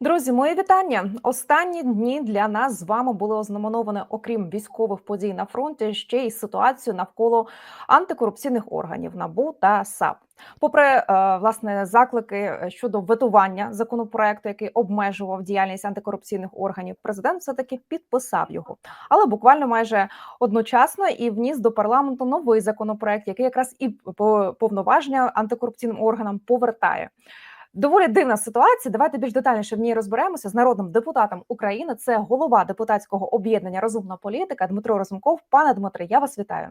Друзі, мої вітання. Останні дні для нас з вами були ознаменовані, окрім військових подій на фронті, ще й ситуацію навколо антикорупційних органів НАБУ та САП. Попри е, власне заклики щодо ветування законопроекту, який обмежував діяльність антикорупційних органів, президент все таки підписав його, але буквально майже одночасно і вніс до парламенту новий законопроект, який якраз і по- повноваження антикорупційним органам повертає. Доволі дивна ситуація. Давайте більш детальніше в ній розберемося з народним депутатом України. Це голова депутатського об'єднання Розумна політика Дмитро Розумков. Пане Дмитре, я вас вітаю.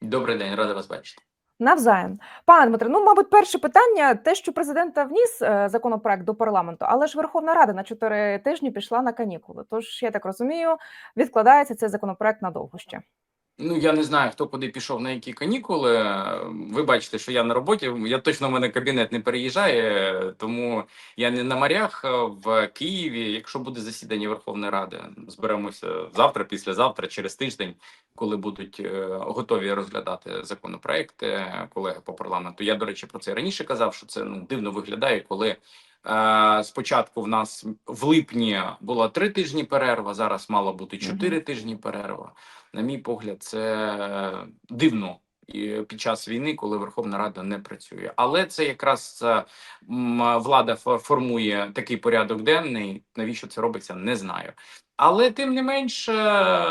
Добрий день, радий вас бачити. Навзаєм, пане Дмитре. Ну, мабуть, перше питання: те, що президента вніс е, законопроект до парламенту, але ж Верховна Рада на чотири тижні пішла на канікули. Тож я так розумію, відкладається цей законопроект надовго ще. Ну я не знаю, хто куди пішов на які канікули. Ви бачите, що я на роботі. Я точно в мене кабінет не переїжджає, тому я не на морях в Києві. Якщо буде засідання Верховної Ради, зберемося завтра, післязавтра, через тиждень, коли будуть е, готові розглядати законопроекти колеги по парламенту. Я до речі про це раніше казав, що це ну дивно виглядає, коли. Е, Спочатку в нас в липні була три тижні перерва. Зараз мало бути чотири тижні перерва. На мій погляд, це дивно під час війни, коли Верховна Рада не працює. Але це якраз е, влада фо- формує такий порядок денний. Навіщо це робиться, не знаю. Але тим не менш, е,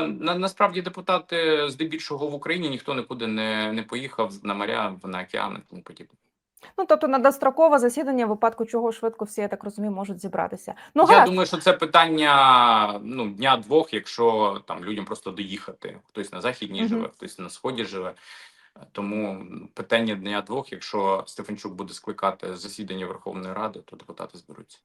на, насправді депутати здебільшого в Україні ніхто нікуди не, не поїхав на моря, на океани тому подібне. Ну тобто на дострокове засідання, в випадку чого швидко всі, я так розумію, можуть зібратися. Ну Я гаразд. думаю, що це питання ну дня двох, якщо там людям просто доїхати. Хтось на західній Мгм. живе, хтось на сході живе. Тому питання дня двох. Якщо Стефанчук буде скликати засідання Верховної Ради, то депутати зберуться.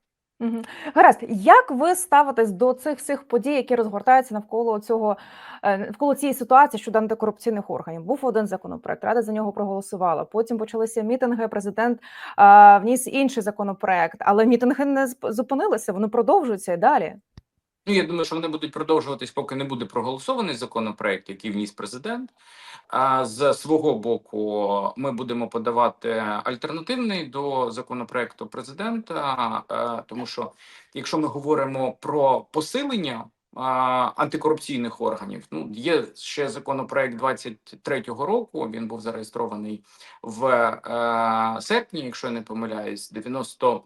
Гаразд, як ви ставитесь до цих всіх подій, які розгортаються навколо цього е, навколо цієї ситуації щодо антикорупційних органів? Був один законопроект, рада за нього проголосувала. Потім почалися мітинги. Президент е, вніс інший законопроект, але мітинги не зупинилися, вони продовжуються і далі. Ну я думаю, що вони будуть продовжуватись, поки не буде проголосований законопроект, який вніс президент. А з свого боку, ми будемо подавати альтернативний до законопроекту президента, е, тому що якщо ми говоримо про посилення антикорупційних органів, ну є ще законопроект 23-го року. Він був зареєстрований в е, серпні, якщо я не помиляюсь, 90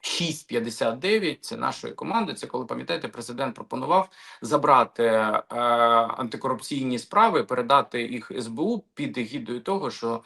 6,59 – це нашої команди. Це коли пам'ятаєте, президент пропонував забрати е, антикорупційні справи, передати їх СБУ під егідою того, що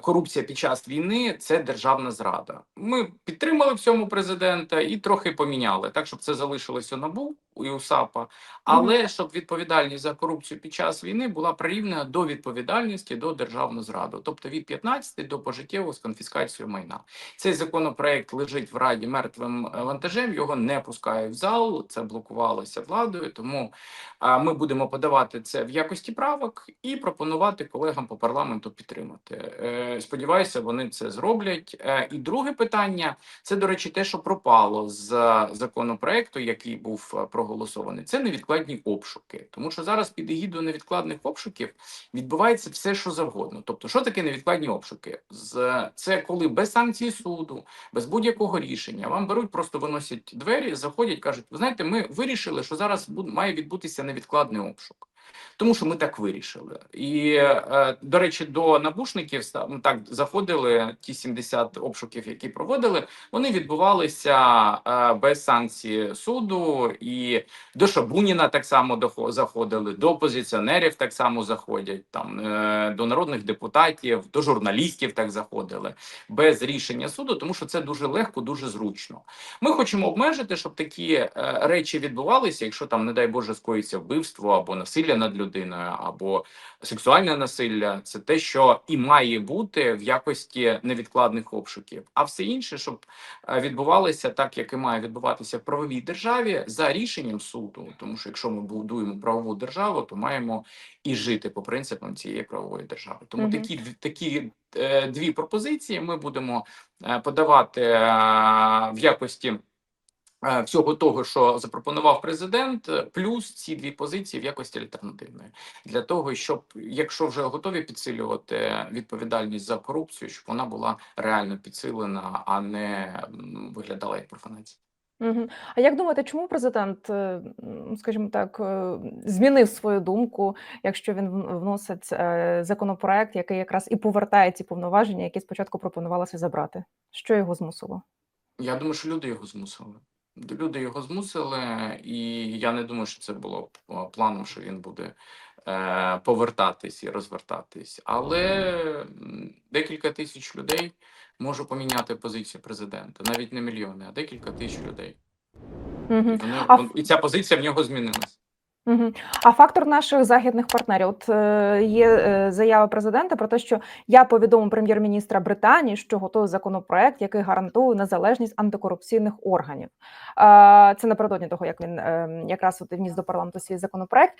корупція під час війни це державна зрада. Ми підтримали в цьому президента і трохи поміняли так, щоб це залишилося НАБУ і у САПа, але щоб відповідальність за корупцію під час війни була прирівнена до відповідальності до державну зраду, тобто від 15 до пожиттєвого з конфіскацією майна. Цей законопроект лежить в раді мертвим е, вантажем. Його не пускають в зал. Це блокувалося владою. Тому ми будемо подавати це в якості правок і пропонувати колегам по парламенту підтримати. Е, Сподіваюся, вони це зроблять. Е, І друге питання це, до речі, те, що пропало з е, законопроекту, який був проголосований. Це невідкладні обшуки, тому що зараз під егідою невідкладних обшуків відбувається все, що завгодно. Тобто, що таке невідкладні обшуки? З це коли без санкції суду, без будь-якого рішення вам беруть, просто виносять двері, заходять, кажуть: ви знаєте, ми вирішили, що зараз має відбутися невідкладний обшук. Тому що ми так вирішили, і е, до речі, до набушників так заходили. Ті 70 обшуків, які проводили, вони відбувалися е, без санкції суду, і до Шабуніна так само заходили, до опозиціонерів так само заходять, там е, до народних депутатів, до журналістів так заходили без рішення суду, тому що це дуже легко, дуже зручно. Ми хочемо обмежити, щоб такі речі відбувалися, якщо там, не дай Боже, скоїться вбивство або насилля над людиною, або сексуальне насилля. Це те, що і має бути в якості невідкладних обшуків. А все інше, щоб е, відбувалося так, як і має відбуватися в правовій державі за рішенням суду. Тому що якщо ми будуємо правову державу, то маємо і жити по принципам цієї правової держави. Тому Мгм. такі такі е, дві пропозиції ми будемо е, подавати в якості. Е, Всього того, що запропонував президент, е, плюс ці дві позиції в якості альтернативної для того, щоб якщо вже готові підсилювати відповідальність за корупцію, щоб вона була реально підсилена, а не виглядала як профанація. Мгм. А як думаєте, чому президент, е, скажімо так, змінив свою думку, якщо він вносить законопроект, який якраз і повертає ці повноваження, які спочатку пропонувалося забрати? Що його змусило? Я думаю, що люди його змусили. Люди його змусили, і я не думаю, що це було планом, що він буде е, повертатись і розвертатись. Але декілька тисяч людей може поміняти позицію президента, навіть не мільйони, а декілька тисяч людей. І, вони, А і ця позиція в нього змінилась. А фактор наших західних партнерів. От е, є е, заява президента про те, що я повідомив прем'єр-міністра Британії, що готує законопроект, який гарантує незалежність антикорупційних органів. Це напередодні того, як він е, якраз от вніс до парламенту свій законопроект.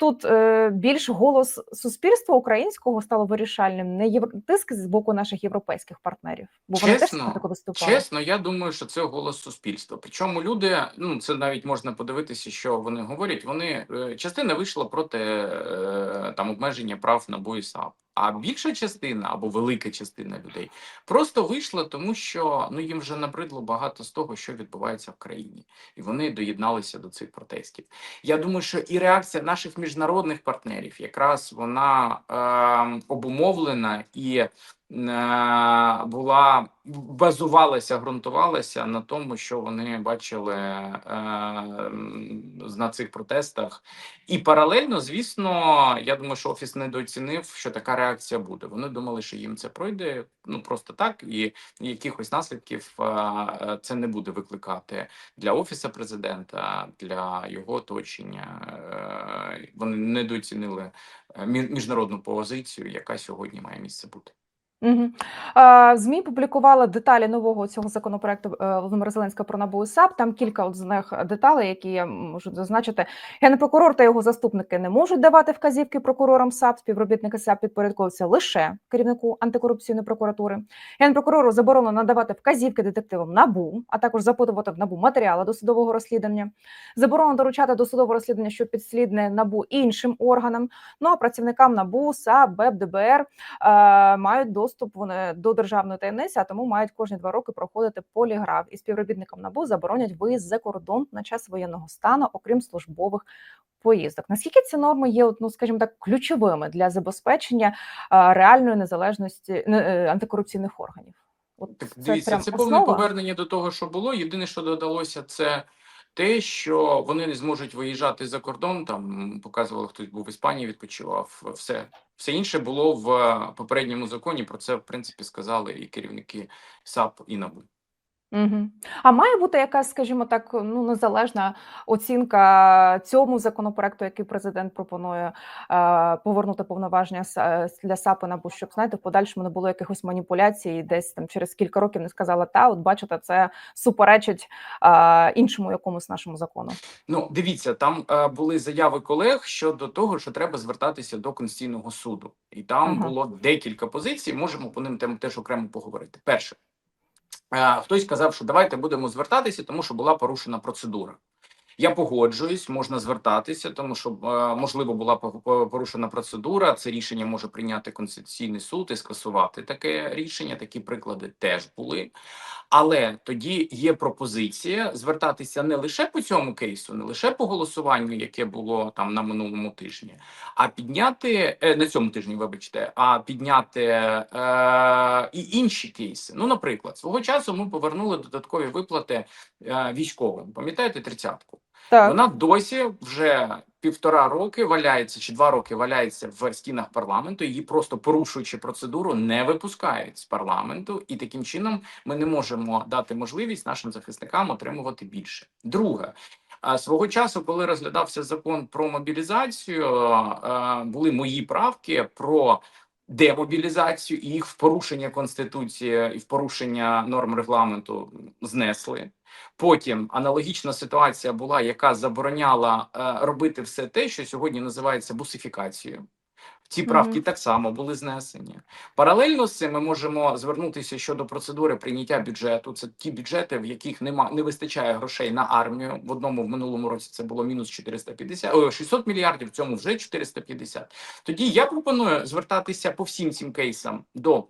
Тут е, більш голос суспільства українського стало вирішальним, не євро... тиск з боку наших європейських партнерів, бо вони теж Чесно, виступали. Чесно, я думаю, що це голос суспільства. Причому люди, ну це навіть можна подивитися, що вони говорять. Вони е, частина вийшла проти е, там обмеження прав на і САП. А більша частина або велика частина людей просто вийшла, тому що ну їм вже набридло багато з того, що відбувається в країні, і вони доєдналися до цих протестів. Я думаю, що і реакція наших міжнародних партнерів якраз вона е, обумовлена і була базувалася, ґрунтувалася на тому, що вони бачили е, на цих протестах. І паралельно, звісно, я думаю, що офіс недооцінив, що така реакція буде. Вони думали, що їм це пройде ну просто так, і якихось наслідків е, е, це не буде викликати для офіса президента, для його оточення. Е, Вони недооцінили е, міжнародну позицію, яка сьогодні має місце бути. Угу. ЗМІ публікували деталі нового цього законопроекту е, Володимира Зеленського про НАБУ САП. Там кілька от з них деталей, які я можу зазначити. Генпрокурор та його заступники не можуть давати вказівки прокурорам САП. Співробітники САП підпорядковуються лише керівнику антикорупційної прокуратури. Генпрокурору заборонено надавати вказівки детективам НАБУ, а також запитувати в НАБУ матеріали досудового розслідування. Заборонено доручати досудове розслідування, що підслідне НАБУ іншим органам. Ну а працівникам НАБУ, САП, БЕП, ДБР е, мають доступ вони до державної таємниці, а тому мають кожні два роки проходити поліграф. І співробітникам НАБУ заборонять виїзд за кордон на час воєнного стану, окрім службових поїздок. Наскільки ці норми є, ну скажімо так, ключовими для забезпечення реальної незалежності не, е, антикорупційних органів? От Так це дивіться, це повне повернення до того, що було. Єдине, що додалося, це те, що вони не зможуть виїжджати за кордон. Там показували, хтось був в Іспанії, відпочивав. Все, все інше було в е, попередньому законі. Про це в принципі сказали і керівники САП і НАБУ. Угу. А має бути якась, скажімо так, ну незалежна оцінка цьому законопроекту, який президент пропонує е, повернути повноваження е, для САПи НАБУ, щоб знаєте, в подальшому не було якихось маніпуляцій, і десь там через кілька років не сказала та, от бачите, це суперечить е, іншому якомусь нашому закону. Ну, дивіться, там е, були заяви колег щодо того, що треба звертатися до Конституційного суду, і там Ага. було декілька позицій. Можемо по ним тем- теж окремо поговорити. Перше, хтось сказав, що давайте будемо звертатися, тому що була порушена процедура. Я погоджуюсь, можна звертатися, тому що е, можливо була по- по- порушена процедура. Це рішення може прийняти конституційний суд і скасувати таке рішення. Такі приклади теж були. Але тоді є пропозиція звертатися не лише по цьому кейсу, не лише по голосуванню, яке було там на минулому тижні, а підняти е, на цьому тижні, вибачте, а підняти е, і інші кейси. Ну, наприклад, свого часу ми повернули додаткові виплати е, військовим. Пам'ятаєте тридцятку? Так, Вона досі вже півтора роки валяється чи два роки валяється в стінах парламенту. Її просто порушуючи процедуру, не випускають з парламенту, і таким чином ми не можемо дати можливість нашим захисникам отримувати більше. Друге. Свого часу, коли розглядався закон про мобілізацію, були мої правки про демобілізацію і їх в порушення конституції і в порушення норм регламенту знесли. Потім аналогічна ситуація була, яка забороняла е, робити все те, що сьогодні називається бусифікацією. Ці правки Мгм. так само були знесені. Паралельно з цим ми можемо звернутися щодо процедури прийняття бюджету. Це ті бюджети, в яких нема не вистачає грошей на армію. В одному в минулому році це було мінус 450, о, 600 мільярдів. В цьому вже 450. Тоді я пропоную звертатися по всім цим кейсам до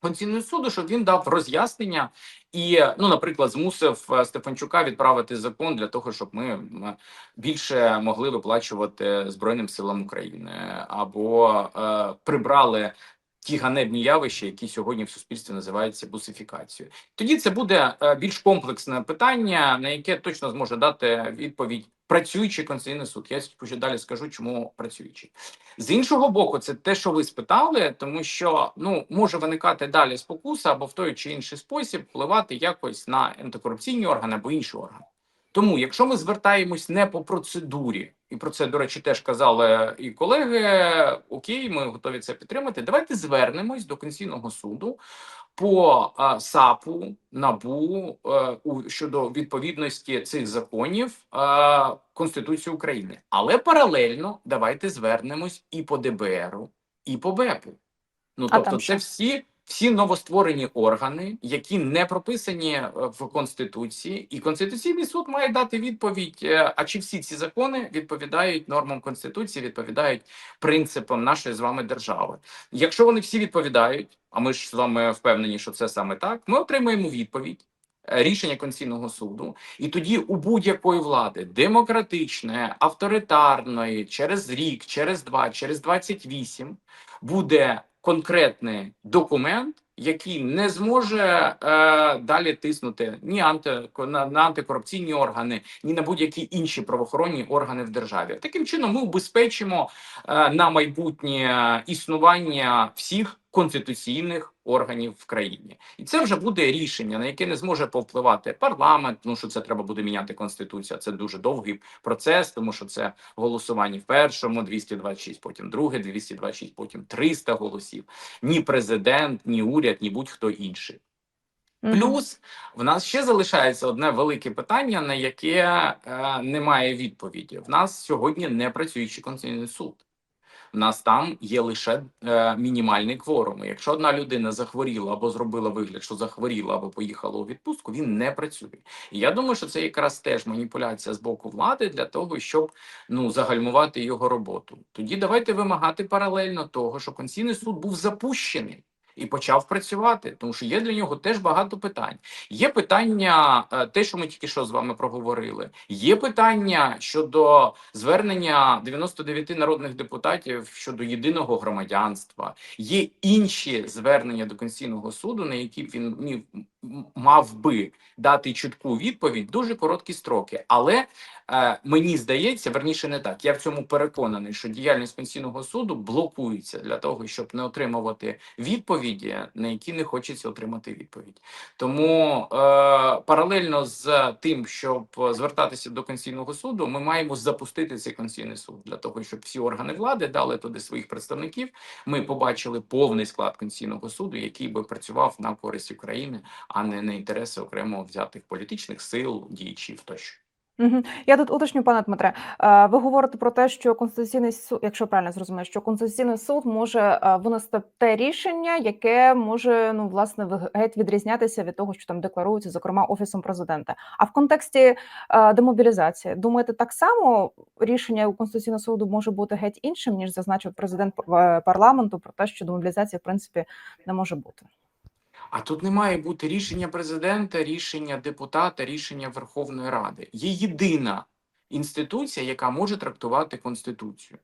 Конституційного суду, щоб він дав роз'яснення і, ну, наприклад, змусив е, Стефанчука відправити закон для того, щоб ми більше могли виплачувати Збройним силам України, або е, прибрали ті ганебні явища, які сьогодні в суспільстві називаються бусифікацією. Тоді це буде е, більш комплексне питання, на яке точно зможе дати відповідь працюючий конституційний суд. Я ще далі скажу, чому працюючий. З іншого боку, це те, що ви спитали, тому що ну може виникати далі спокуса або в той чи інший спосіб впливати якось на антикорупційні органи або інші органи. Тому, якщо ми звертаємось не по процедурі, і про це, до речі, теж казали і колеги, окей, ми готові це підтримати. Давайте звернемось до Конституційного суду по а, САПу НАБУ е, у щодо відповідності цих законів е, Конституції України. Але паралельно давайте звернемось і по ДБРу, і по БЕПу. Ну А тобто, це всі. Всі новостворені органи, які не прописані е, в конституції, і конституційний суд має дати відповідь: е, а чи всі ці закони відповідають нормам конституції, відповідають принципам нашої з вами держави. Якщо вони всі відповідають, а ми ж з вами впевнені, що це саме так, ми отримаємо відповідь. е, Рішення Конституційного суду, і тоді у будь-якої влади демократичної, авторитарної, через рік, через два, через 28 буде конкретний документ, який не зможе е, далі тиснути ні анти, на, на антикорупційні органи, ні на будь-які інші правоохоронні органи в державі. Таким чином, ми убезпечимо е, на майбутнє існування всіх конституційних органів в країні, і це вже буде рішення, на яке не зможе повпливати парламент. Ну що це треба буде міняти конституцію. Це дуже довгий процес, тому що це голосування в першому 226, потім друге 226, потім 300 голосів. Ні президент, ні уряд, ні будь-хто інший. Плюс в нас ще залишається одне велике питання, на яке е, немає відповіді. В нас сьогодні не працюючий конституційний суд. В нас там є лише е, мінімальний кворум. Якщо одна людина захворіла або зробила вигляд, що захворіла або поїхала у відпустку, він не працює. І я думаю, що це якраз теж маніпуляція з боку влади для того, щоб ну загальмувати його роботу. Тоді давайте вимагати паралельно того, що Конституційний суд був запущений. І почав працювати, тому що є для нього теж багато питань. Є питання, е, те, що ми тільки що з вами проговорили. Є питання щодо звернення 99 народних депутатів щодо єдиного громадянства. Є інші звернення до Конституційного суду, на які він міг мав би дати чітку відповідь дуже короткі строки. Але е, мені здається, верніше не так. Я в цьому переконаний, що діяльність Конституційного суду блокується для того, щоб не отримувати відповіді, на які не хочеться отримати відповідь. Тому е, паралельно з тим, щоб звертатися до Конституційного суду, ми маємо запустити цей Конституційний суд для того, щоб всі органи влади дали туди своїх представників. Ми побачили повний склад Конституційного суду, який би працював на користь України, а не на інтереси окремо взятих політичних сил, діячів тощо. Я тут уточню, пане Дмитре. Е, Ви говорите про те, що Конституційний суд, якщо правильно зрозумію, що Конституційний суд може е, винести те рішення, яке може ну власне геть відрізнятися від того, що там декларується, зокрема офісом президента. А в контексті е, демобілізації, думаєте, так само рішення у Конституційного суду може бути геть іншим, ніж зазначив президент парламенту про те, що демобілізації в принципі не може бути. А тут не має бути рішення президента, рішення депутата, рішення Верховної Ради. Є єдина інституція, яка може трактувати Конституцію.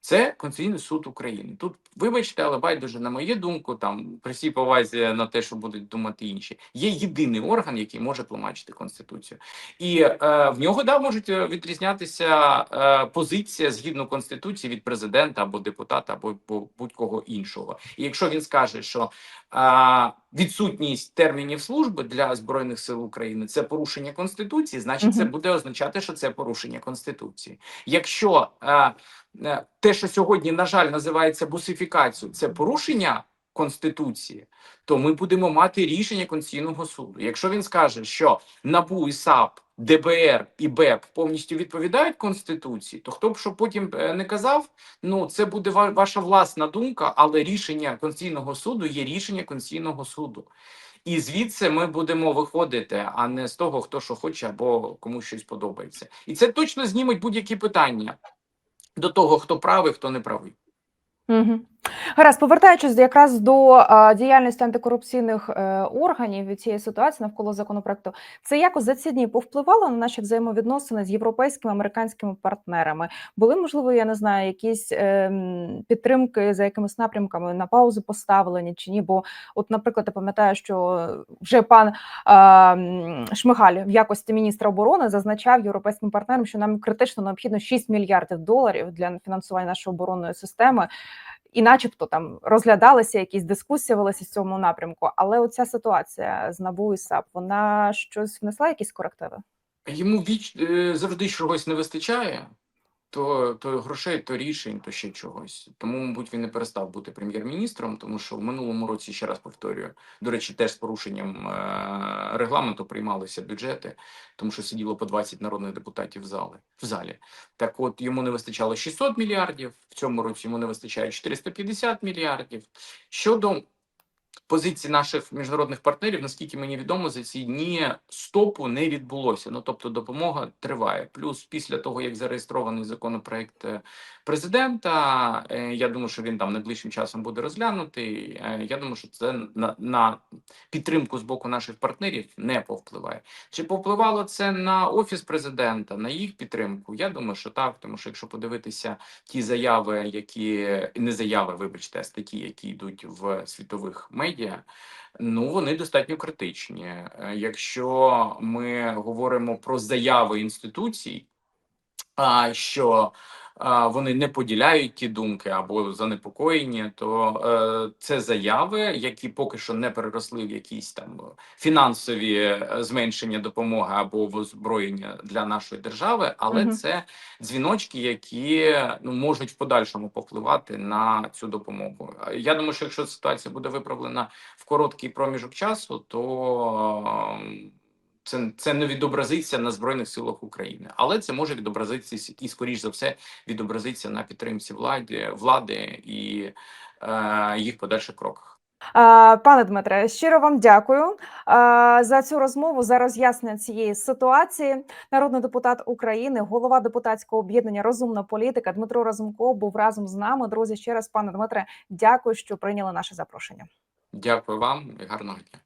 Це Конституційний суд України. Тут, вибачте, але байдуже на мою думку, там при всій повазі на те, що будуть думати інші, є єдиний орган, який може тлумачити конституцію, і е, в нього да можуть е, відрізнятися е, позиція згідно конституції від президента або депутата, або, будь-кого іншого. І якщо він скаже, що е, відсутність термінів служби для збройних сил України це порушення конституції, значить це буде означати, що це порушення конституції. Якщо е, е, те, що сьогодні, на жаль, називається бусифікацією, це порушення конституції, то ми будемо мати рішення Конституційного суду. Якщо він скаже, що НАБУ і САП, ДБР і БЕП повністю відповідають конституції, то хто б що потім е, не казав, ну це буде ва- ваша власна думка, але рішення Конституційного суду є рішення Конституційного суду. І звідси ми будемо виходити, а не з того, хто що хоче або кому щось подобається. І це точно зніметь будь-які питання до того, хто правий, хто не правий. Угу. Гаразд, повертаючись якраз до діяльності антикорупційних е, органів і цієї ситуації навколо законопроекту, це якось за ці дні повпливало на наші взаємовідносини з європейськими американськими партнерами? Були можливо, я не знаю, якісь ем, підтримки за якимись напрямками на паузу поставлені чи ні? Бо, от, наприклад, я пам'ятаю, що вже пан Шмигаль в якості міністра оборони зазначав європейським партнерам, що нам критично необхідно 6 мільярдів доларів для фінансування нашої оборонної системи. І, начебто, там розглядалися якісь дискусії велися в цьому напрямку. Але оця ситуація з НАБУ і САП, вона щось внесла якісь корективи? Йому віч е, завжди чогось не вистачає. То, то грошей, то рішень, то ще чогось. Тому, мабуть, він не перестав бути прем'єр-міністром, тому що в минулому році, ще раз повторюю, до речі, теж з порушенням е- регламенту приймалися бюджети, тому що сиділо по 20 народних депутатів в залі. В залі. Так от йому не вистачало 600 мільярдів, в цьому році йому не вистачає 450 мільярдів. Щодо позиції наших міжнародних партнерів, наскільки мені відомо, за ці дні стопу не відбулося. Ну тобто, допомога триває. Плюс після того, як зареєстрований законопроект е, президента, е, я думаю, що він там найближчим часом буде розглянутий. е, Я думаю, що це на, на підтримку з боку наших партнерів не повпливає. Чи повпливало це на офіс президента, на їх підтримку? Я думаю, що так, тому що якщо подивитися ті заяви, які не заяви, вибачте, а статті, які йдуть в світових медіа. Ну, вони достатньо критичні. Е, Якщо ми говоримо про заяви інституцій, що вони не поділяють ті думки або занепокоєні, то е, це заяви, які поки що не переросли в якісь там фінансові е, зменшення допомоги або в озброєння для нашої держави, але Мгм. це дзвіночки, які ну можуть в подальшому повпливати на цю допомогу. Я думаю, що якщо ситуація буде виправлена в короткий проміжок часу, то ем, це, це не відобразиться на збройних силах України, але це може відобразитися і скоріш за все відобразиться на підтримці влади влади і е, їх подальших кроках. Пане Дмитре, щиро вам дякую за цю розмову, за роз'яснення цієї ситуації. Народний депутат України, голова депутатського об'єднання Розумна політика Дмитро Разумков був разом з нами. Друзі, ще раз, пане Дмитре, дякую, що прийняли наше запрошення. Дякую вам і гарного дня.